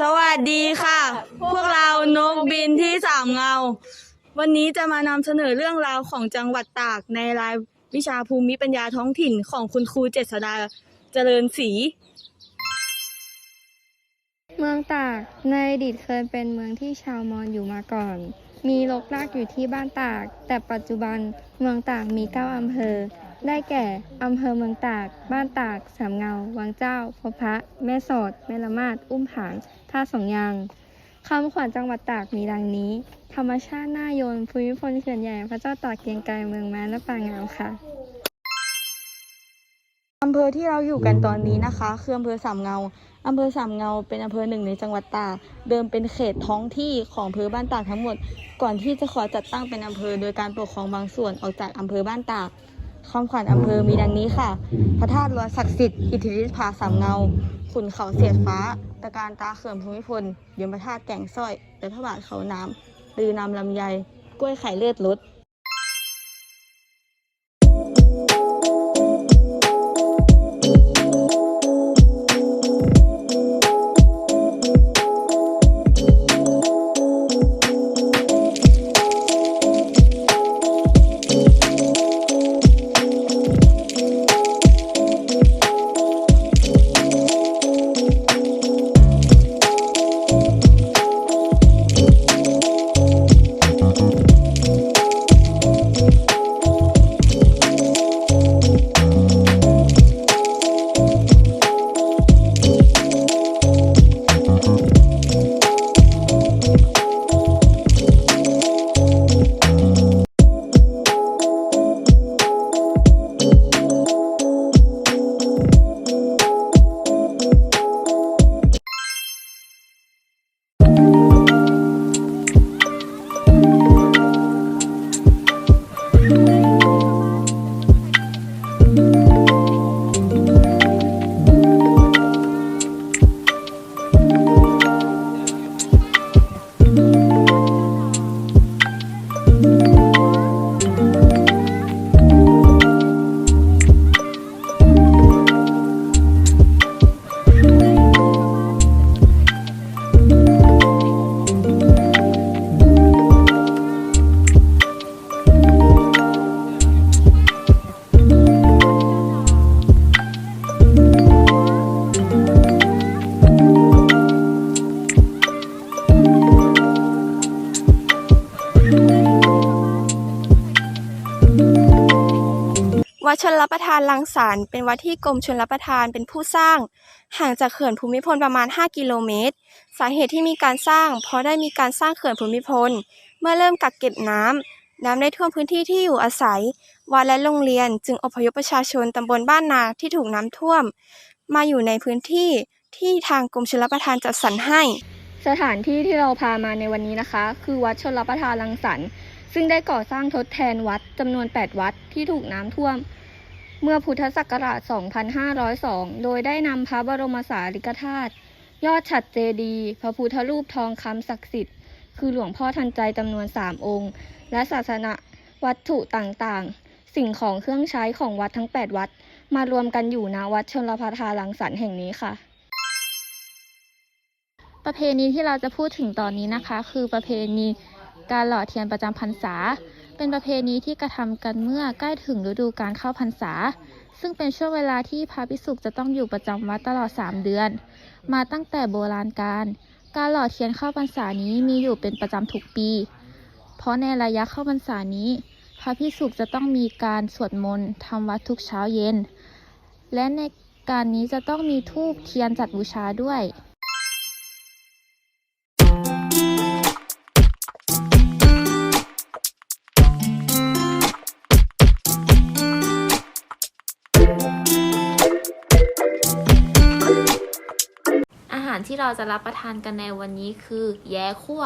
สวัสดีค่ะ พวกเรานกบินที่สามเงา วันนี้จะมานำเสนอเรื่องราวของจังหวัดตากในรายวิชาภูมิปัญญาท้องถิ่นของคุณครูเจษดาเจริญศรีเมืองตากในอดีตเคยเป็นเมืองที่ชาวมอญอยู่มาก่อน มีรกรากอยู่ที่บ้านตาก แต่ปัจจุบันเมืองตากมีเก้าอำเภอ ได้แก่อำเภอเมืองตาก บ้านตาก สามเงา วังเจ้าพบพระ แม่สอด แม่ละมาด อุ้มผาง ท่าสองยางคำขวัญจังหวัดตากมีดังนี้ ธรรมชาติน่าโยนภูมิพลเขื่อนใหญ่ พระเจ้าตากเกรียงไกรเมืองม้าและป่างามค่ะอำเภอที่เราอยู่กันตอนนี้นะคะคืออำเภอสามเงาอำเภอสามเงาเป็นอำเภอหนึ่งในจังหวัดตาก เดิมเป็นเขตท้องที่ของอำเภอบ้านตากทั้งหมด ก่อนที่จะขอจัดตั้งเป็นอำเภอโดยการปกครองบางส่วนออกจากอำเภอบ้านตาก คำขวัญอำเภอมีดังนี้ค่ะ พระธาตุหลวงศักดิ์สิทธิ์ อิทธิฤทธิ์ผาสามเงา ขุนเขาเสียดฟ้า ตะการตาเขื่อนภูมิพลยมพระธาตุแก่งสร้อยแต่ทบาทเขาน้ำลือนำลำไย กล้วยไข่เลือดรด ชนรับประทานลังสารเป็นวัดที่กรมชนรับประทานเป็นผู้สร้าง ห่างจากเขื่อนภูมิพลประมาณ 5 กิโลเมตร สาเหตุที่มีการสร้าง เพราะได้มีการสร้างเขื่อนภูมิพล เมื่อเริ่มกักเก็บน้ำน้ำได้ท่วมพื้นที่ที่อยู่อาศัย วัดและโรงเรียนจึงอพยพประชาชนตำบลบ้านนาที่ถูกน้ำท่วม มาอยู่ในพื้นที่ที่ทางกรมชลประทานจัดสรรให้ สถานที่ที่เราพามาในวันนี้นะคะ คือวัดชนรับประทานรังสรรค์ซึ่งได้ก่อสร้างทดแทนวัดจำนวน 8 วัดที่ถูกน้ำท่วม เมื่อพุทธศักราช 2502 โดยได้นำพระบรมสารีริกธาตุยอดฉัตรเจดีย์พระพุทธรูปทองคำศักดิ์สิทธิ์ คือหลวงพ่อทันใจจำนวน 3 องค์ และศาสนาวัตถุต่างๆ สิ่งของเครื่องใช้ของวัดทั้ง 8 วัด มารวมกันอยู่ณวัดชนรประทานรังสรรค์แห่งนี้ค่ะ ประเพณีที่เราจะพูดถึงตอนนี้นะคะ คือประเพณีการหล่อเทียนประจำพรรษา เป็นประเพณีที่กระทำกันเมื่อใกล้ถึงฤดูการเข้าพรรษา ซึ่งเป็นช่วงเวลาที่พระภิกษุจะต้องอยู่ประจำวัดตลอด 3 เดือน มาตั้งแต่โบราณกาลการหล่อเทียนเข้าพรรษานี้มีอยู่เป็นประจำทุกปี เพราะในระยะเข้าพรรษานี้ พระภิกษุจะต้องมีการสวดมนต์ทำวัดทุกเช้าเย็น และในการนี้จะต้องมีธูปเทียนจัดบูชาด้วย ที่เราจะรับประทานกันในวันนี้คือ แย้คั่ว